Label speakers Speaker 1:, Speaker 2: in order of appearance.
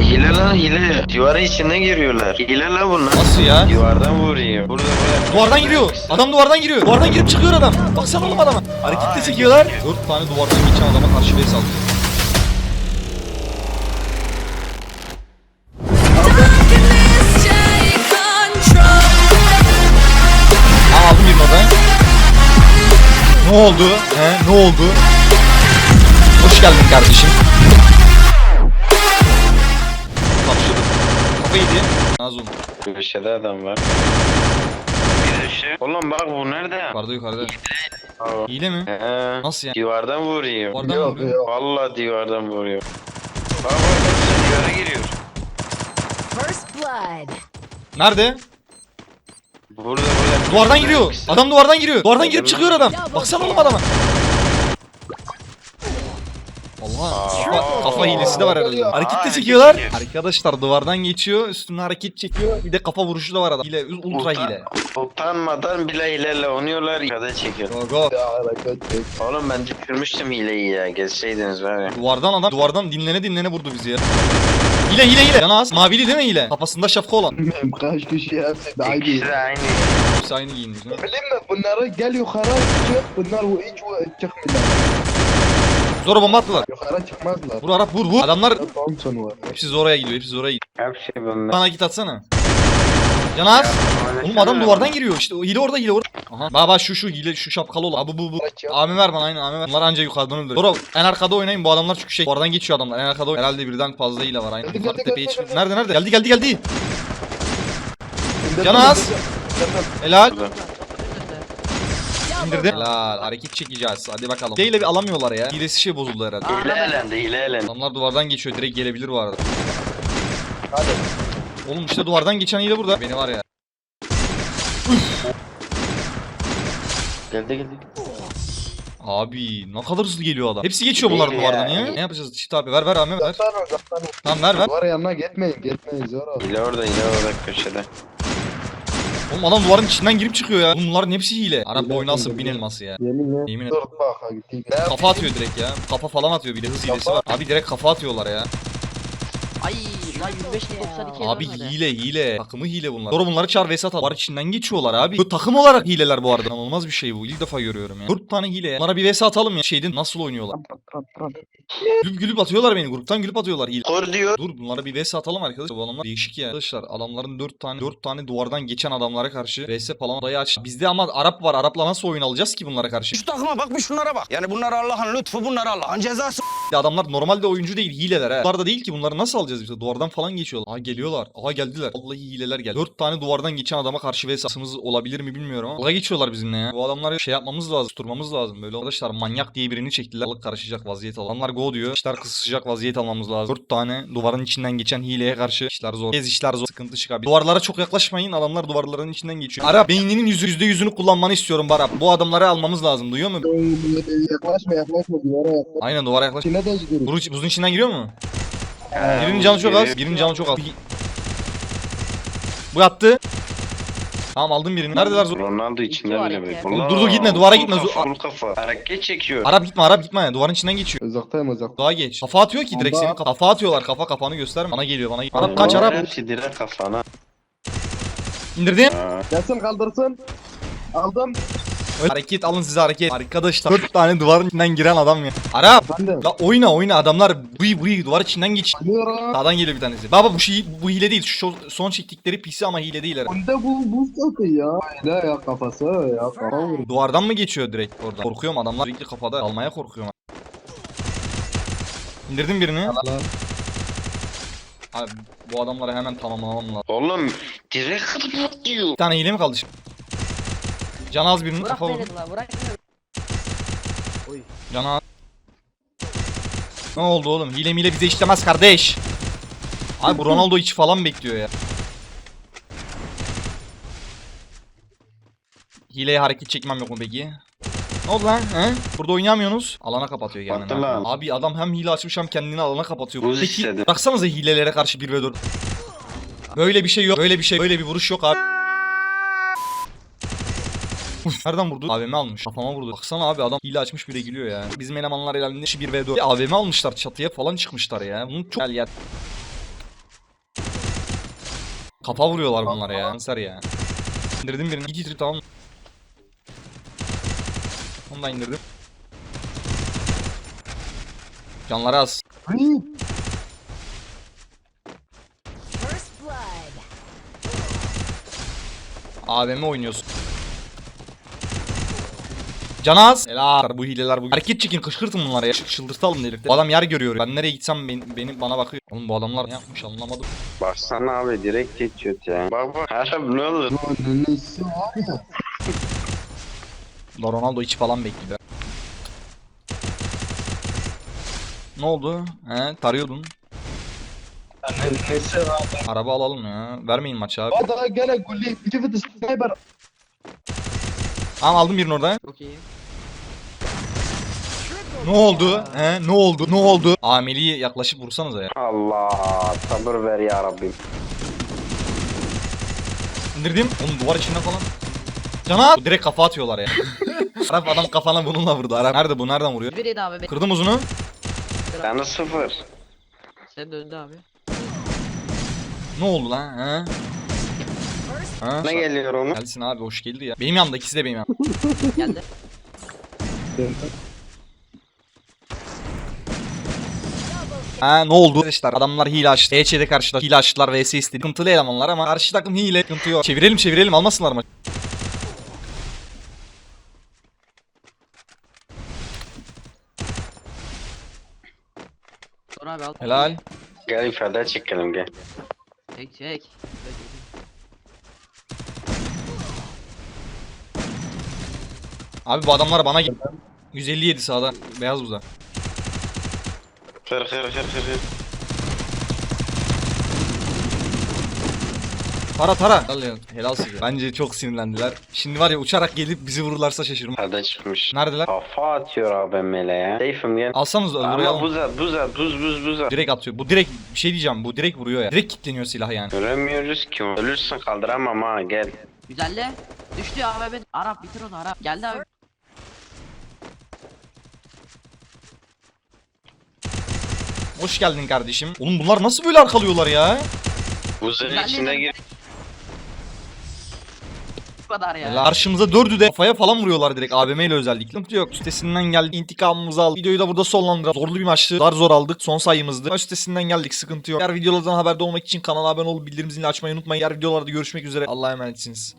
Speaker 1: Hile lan hile. Duvarın içine giriyorlar. Hile lan bunlar.
Speaker 2: Nasıl ya?
Speaker 1: Duvardan vuruyor. Burada böyle.
Speaker 2: Duvardan giriyor. Adam duvardan giriyor. Duvardan girip çıkıyor adam. Baksana oğlum adama. Harekette çekiyorlar. Dört tane duvardan geçen adama karşı base aldım birini orada. Ne oldu? He? Ne oldu? Hoş geldin kardeşim. Yedi. Nazım.
Speaker 1: Köşede adam var. Bir ışık. Oğlum bak bu nerede?
Speaker 2: Yukarıda yukarıda.
Speaker 1: Aa.
Speaker 2: Hile mi?
Speaker 1: He.
Speaker 2: Nasıl yani?
Speaker 1: Duvardan vuruyor.
Speaker 2: Duvardan mı vuruyor?
Speaker 1: Vallahi duvardan vuruyor. Bak bak bak duvara giriyor.
Speaker 3: First blood.
Speaker 2: Nerede?
Speaker 1: Burada burada.
Speaker 2: Duvardan giriyor. Adam duvardan giriyor. Duvardan girip çıkıyor adam. Baksana oğlum adama. Allah kafa, hilesi de var herhalde. Hareket de çekiyorlar. Arkadaşlar duvardan geçiyor. Üstüne hareket çekiyor. Bir de kafa vuruşu da var adam. Hile, ultra
Speaker 1: Utan-
Speaker 2: hile.
Speaker 1: Utanmadan bile hileyle oynuyorlar. Kada çekiyor.
Speaker 2: Go go.
Speaker 1: Oğlum ben düşürmüştüm hileyi ya. Geçseydiniz var ya.
Speaker 2: Duvardan adam duvardan dinlene dinlene vurdu bizi ya. Hile hile hile. Canaz. Mavili değil mi hile? Kafasında şapka olan.
Speaker 4: Bilmem kaç kişi de aynı.
Speaker 1: İkisi de aynı.
Speaker 2: Hepsi aynı giyinmiş.
Speaker 4: Bilmem bunları gel yukarı çık bunlar bu hiç çıkmıyorlar.
Speaker 2: Zora bomba attılar.
Speaker 4: Yukarı çıkmazlar.
Speaker 2: Vur Arap vur vur. Adamlar
Speaker 4: Thompson var.
Speaker 2: hepsi Zora'ya gidiyor. Hepsi Zora'ya gidiyor.
Speaker 1: Hepsi bunlar.
Speaker 2: Bana git atsana. Canaz. Oğlum adam duvardan giriyor işte. O Hile orada hile orada. Aha. Baba şu şu hile şu şapkalı olan. Abi bu bu. Ami ver bana aynen ami ver. Bunlar anca yukarıdan öldürür. Doğru en arkada oynayın bu adamlar çünkü şey duvardan geçiyor adamlar. En arkada oyn- Herhalde birden fazla hile var aynen.
Speaker 4: Geldi,
Speaker 2: Yukarı
Speaker 4: geldi,
Speaker 2: tepeye
Speaker 4: geldi.
Speaker 2: Nerede nerede? Geldi geldi geldi. Canaz. Helal. İndirdim. Helal. Hareket çekeceğiz. Hadi bakalım. Değil bir alamıyorlar ya. Hilesi şey bozuldu herhalde.
Speaker 1: Hile elendi hile elendi.
Speaker 2: Adamlar duvardan geçiyor. Direkt gelebilir bu arada.
Speaker 4: Hadi.
Speaker 2: Oğlum işte duvardan geçen hile burada. Beni var ya.
Speaker 1: Geldi geldi.
Speaker 2: Abi ne kadar hızlı geliyor adam. Hepsi geçiyor bunlar duvardan
Speaker 1: ya.
Speaker 2: Ne yapacağız? Çit abi ver ver abi ver.
Speaker 4: Uzaktan uzaktan.
Speaker 2: Tamam ver ver.
Speaker 4: Duvar yanına gitmeyin gitmeyin zor ol.
Speaker 1: Hile orada hile orada köşede.
Speaker 2: Oğlum adam duvarın içinden girip çıkıyor ya. Oğlum bunların hepsi hile. Arap
Speaker 4: Hile
Speaker 2: oynasın bin elması ya.
Speaker 4: Yeminle.
Speaker 2: Yemin et.
Speaker 4: Dur bak ha gittik.
Speaker 2: Kafa atıyor direkt ya. Kafa falan atıyor bir de hız hilesi var. Abi direkt kafa atıyorlar ya.
Speaker 5: Ay lan 105 92
Speaker 2: Abi hile hile. Takımı hile bunlar. Sonra bunları çağır Vesat at. Duvar içinden geçiyorlar abi. Bu takım olarak hileler bu arada. İnanılmaz bir şey bu. İlk defa görüyorum ya. 4 tane hile. Bunlara bir Vesat atalım ya. Şeyden nasıl oynuyorlar. Gülüp gülüp atıyorlar beni. Gruptan gülüp atıyorlar hile.
Speaker 1: Kor diyor.
Speaker 2: Dur bunlara bir vs atalım arkadaşlar. Bu adamlar değişik ya. Arkadaşlar adamların 4 tane 4 tane duvardan geçen adamlara karşı vs falan odayı aç. Bizde ama Arap var. Arapla nasıl oyun alacağız ki bunlara karşı?
Speaker 6: Şu takıma bak bir şunlara bak. Yani bunlar Allah'ın lütfu bunlar Allah'ın cezası.
Speaker 2: Adamlar normalde oyuncu değil hileler ha. Bunlar da değil ki bunları nasıl alacağız biz? Duvardan falan geçiyorlar. Aa geliyorlar. Aa geldiler. Vallahi hileler geldi. 4 tane duvardan geçen adama karşı vs'ımız olabilir mi bilmiyorum ama. Dalga geçiyorlar bizimle ya. Bu adamları şey yapmamız lazım. Tutturmamız lazım. Böyle arkadaşlar manyak diye birini çektiler. Balık karışacak vaziyet al. Adamlar go diyor. İşler kısışacak vaziyet almamız lazım. 4 tane duvarın içinden geçen hileye karşı işler zor. Kez işler zor. Sıkıntı çıkabilir. Duvarlara çok yaklaşmayın. Adamlar duvarların içinden geçiyor. Arap beyninin yüzü yüzde yüzünü kullanmanı istiyorum Barap. Bu adamları almamız lazım. Duyuyor musun?
Speaker 4: Yaklaşma yaklaşma duvara yaklaş.
Speaker 2: Aynen duvara yaklaş.
Speaker 4: İçine de
Speaker 2: buzun içinden giriyor mu? Birinin canı çok az. Birinin canı çok az. Bu yattı. Tamam aldım birini. Neredeler zor?
Speaker 1: Ronaldo içinde
Speaker 5: İki var,
Speaker 1: bile be.
Speaker 2: Dur, dur, gitme, duvara
Speaker 1: Full
Speaker 2: gitme.
Speaker 1: Kafa, full kafa. Hareket çekiyor.
Speaker 2: Arap gitme Arap gitme. Duvarın içinden geçiyor.
Speaker 4: Uzaktayım uzak.
Speaker 2: Daha geç. Kafa atıyor ki direkt senin kafa atıyorlar. Kafa kafanı gösterme. Bana geliyor bana. geliyor. Arap kaç. Arap.
Speaker 1: Hepsi direkt kafana.
Speaker 2: İndirdim.
Speaker 1: Ha.
Speaker 4: Gelsin kaldırsın. Aldım.
Speaker 2: Hareket alın size hareket. Arkadaşlar 4 tane duvarın içinden giren adam ya. Arap.
Speaker 4: Efendim.
Speaker 2: La oyna oyna adamlar buy buy duvar içinden geç.
Speaker 4: Alıyorum.
Speaker 2: Sağdan geliyor bir tanesi. Baba bu şey bu hile değil. Şu son çektikleri pisi ama hile değil herhalde.
Speaker 4: Bunda bu bu satı ya. Ne ya kafası ya kafa vurdu.
Speaker 2: Duvardan mı geçiyor direkt oradan? Korkuyorum adamlar sürekli kafada almaya korkuyorum. İndirdim birini. Abi bu adamları hemen tamamlamam lazım.
Speaker 1: Oğlum direkt kırpıyor diyor.
Speaker 2: Bir tane hile mi kaldı şimdi? Can az birinin
Speaker 5: Bırak
Speaker 2: kafa vurdu.
Speaker 5: beni la bırak beni.
Speaker 2: Can az. Ne oldu oğlum? Hile mile bize işlemez kardeş. Abi bu Ronaldo içi falan bekliyor ya. Hileye hareket çekmem yok mu peki? Ne oldu lan? He? Burada oynayamıyorsunuz. Alana kapatıyor kendini.
Speaker 1: Baktı lan.
Speaker 2: Abi adam hem hile açmış hem kendini alana kapatıyor.
Speaker 1: Buz
Speaker 2: Peki
Speaker 1: istedi.
Speaker 2: baksanıza hilelere karşı 1 ve 4. Böyle bir şey yok. Böyle bir şey, böyle bir vuruş yok abi. Nereden vurdu? AVM almış. Kafama vurdu. Baksana abi adam hile açmış bile gülüyor ya. Bizim elemanlar elinde 1 v 4. AVM almışlar çatıya falan çıkmışlar ya. Bunun çok gel gel. Kafa vuruyorlar bunlara ya. Kanser ya. İndirdim birini. İki trip tamam. Onu da indirdim. Canları az. AVM oynuyorsun. Canaz. Helal. Bu hileler bugün. Hareket çekin kışkırtın bunlara ya. Çıldırtalım delikte. Bu adam yer görüyor. Ben nereye gitsem beni, beni bana bakıyor. Oğlum bu adamlar ne yapmış anlamadım.
Speaker 1: Baksana abi direkt geçiyor ya. Bak bak. Abi ne olur.
Speaker 4: Nesi.
Speaker 2: Ronaldo içi falan bekliyor. Ne oldu? He tarıyordun.
Speaker 1: Nesi
Speaker 2: Araba alalım ya. Vermeyin maçı abi.
Speaker 4: Hadi gel gulli. Bir de sniper.
Speaker 2: Tamam aldım birini orada.
Speaker 5: Çok.
Speaker 2: Ne oldu? He ne oldu? Ne oldu? Ameli'yi yaklaşıp vursanıza ya.
Speaker 1: Allah sabır ver ya Rabbim.
Speaker 2: İndirdim. Oğlum duvar içinde falan. Cana direkt kafa atıyorlar ya. Arap adam kafana bununla vurdu. Arap nerede bu? Nereden vuruyor?
Speaker 5: Bir yedi abi. be-
Speaker 2: Kırdım uzunu.
Speaker 1: Yani sıfır.
Speaker 5: Sen döndü abi.
Speaker 2: Ne oldu lan? He? Ha?
Speaker 1: Ne geliyor onu?
Speaker 2: Gelsin abi hoş geldi ya. Benim yanımda ikisi de benim yanımda.
Speaker 5: Geldi.
Speaker 2: Ha ne oldu? Arkadaşlar adamlar hile açtı. EÇ'de karşıda hile açtılar vs istedi. Sıkıntılı elemanlar ama karşı takım hile. Sıkıntı yok. Çevirelim çevirelim almasınlar mı?
Speaker 5: Sonra abi al.
Speaker 2: Helal.
Speaker 1: Gel ifade çekelim gel.
Speaker 5: Çek çek.
Speaker 2: Abi bu adamlar bana gel. 157 sağda. Beyaz buzda.
Speaker 1: Kır kır kır kır kır.
Speaker 2: Tara tara. Helal, ya, helal size. Bence çok sinirlendiler. Şimdi var ya uçarak gelip bizi vururlarsa şaşırmam.
Speaker 1: Hadi çıkmış.
Speaker 2: Neredeler?
Speaker 1: Kafa atıyor ABM'le ya. Seyfim gel.
Speaker 2: Alsanız da
Speaker 1: Ama
Speaker 2: öldürüyor.
Speaker 1: buz at buz at buz buz buz at.
Speaker 2: Direkt atıyor. Bu direkt bir şey diyeceğim. Bu direkt vuruyor ya. Direkt kilitleniyor silah yani.
Speaker 1: Göremiyoruz ki. Ölürsün kaldıramam ha gel.
Speaker 5: Güzelle. Düştü abi ben. Arap bitir onu Arap. Geldi abi.
Speaker 2: Hoş geldin kardeşim. Oğlum bunlar nasıl böyle arkalıyorlar ya?
Speaker 1: Buzun içine gir.
Speaker 5: Bu kadar ya.
Speaker 2: Helal. Karşımıza dördü de kafaya falan vuruyorlar direkt ABM ile özellikle. Sıkıntı yok. Üstesinden geldik. İntikamımızı aldık. Videoyu da burada sonlandıralım. Zorlu bir maçtı. Zar zor aldık. Son sayımızdı. Üstesinden geldik. Sıkıntı yok. Diğer videolardan haberdar olmak için kanala abone olup bildirim zilini açmayı unutmayın. Diğer videolarda görüşmek üzere. Allah'a emanetsiniz.